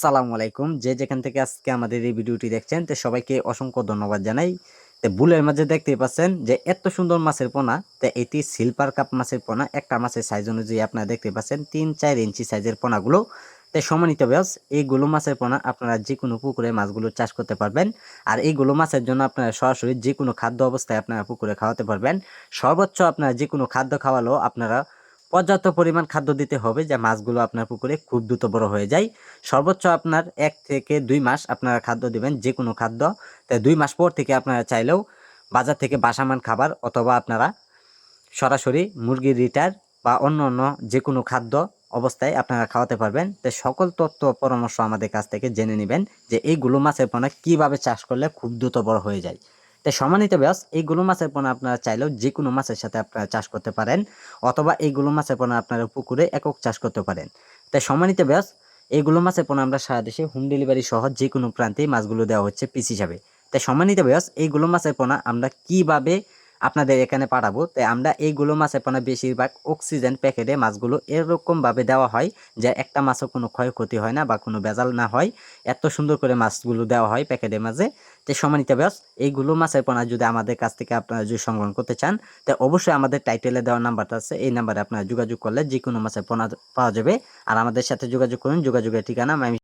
সালামু আলাইকুম। যে যেখান থেকে আজকে আমাদের এই ভিডিওটি দেখছেন, তো সবাইকে অসংখ্য ধন্যবাদ জানাই। তো বুলের মাঝে দেখতে পাচ্ছেন যে এত সুন্দর মাছের পোনা, তো এটি সিলভার কাপ মাছের পোনা, একটা মাছের সাইজ অনুযায়ী আপনারা দেখতে পাচ্ছেন, তিন চার ইঞ্চি সাইজের পোনাগুলো। তো সম্মানিত ব্যাস এইগুলো মাছের পোনা আপনারা যে কোনো পুকুরে মাছগুলো চাষ করতে পারবেন। আর এইগুলো মাছের জন্য আপনারা সরাসরি যে কোনো খাদ্য অবস্থায় আপনারা পুকুরে খাওয়াতে পারবেন। সর্বোচ্চ আপনারা যে কোনো খাদ্য খাওয়ালেও আপনারা পর্যাপ্ত পরিমাণ খাদ্য দিতে হবে যা মাছগুলো আপনার পুকুরে খুব দ্রুত বড় হয়ে যায়। সর্বোচ্চ আপনার এক থেকে দুই মাস আপনারা খাদ্য দিবেন যে কোনো খাদ্য। তাই দুই মাস পর থেকে আপনারা চাইলেও বাজার থেকে বাসামান খাবার অথবা আপনারা সরাসরি মুরগির রিটার বা অন্য অন্য যে কোনো খাদ্য অবস্থায় আপনারা খাওয়াতে পারবেন। তো সকল তথ্য পরামর্শ আমাদের কাছ থেকে জেনে নেবেন যে এই গুলো মাছের পোনা কীভাবে চাষ করলে খুব দ্রুত বড় হয়ে যায়। তো সম্মানিত ব্যাস এই গুলো মাছের পোনা আপনারা চাইলেও যে কোনো মাছের সাথে আপনারা চাষ করতে পারেন, অথবা এই গুলো মাছের পোনা আপনারা পুকুরে একক চাষ করতে পারেন। তাই সম্মানিত ব্যাস এইগুলো মাছের পোনা আমরা সারা দেশে হোম ডেলিভারি সহ যে কোনো প্রান্তেই মাছগুলো দেওয়া হচ্ছে পিস হিসাবে। তাই সম্মানিত ব্যাস এইগুলো মাছের পোনা আমরা কীভাবে আপনাদের এখানে পাঠাবো। তাই আমরা এইগুলো মাছের পোনা বেশিরভাগ অক্সিজেন প্যাকেটে মাছগুলো এরকমভাবে দেওয়া হয় যে একটা মাছও কোনো ক্ষয়ক্ষতি হয় না বা কোনো ভেজাল না হয়। এত সুন্দর করে মাছগুলো দেওয়া হয় প্যাকেটের মাঝে। তো সম্মানিত ব্যাস এইগুলো মাছের পোনা যদি আমাদের কাছ থেকে আপনারা যদি সংগ্রহ করতে চান, তো অবশ্যই আমাদের টাইটেলে দেওয়া নাম্বারটা আছে, এই নাম্বারে আপনারা যোগাযোগ করলে যে কোনো মাছের পোনা পাওয়া যাবে। আর আমাদের সাথে যোগাযোগ করুন, যোগাযোগের ঠিকানা আমি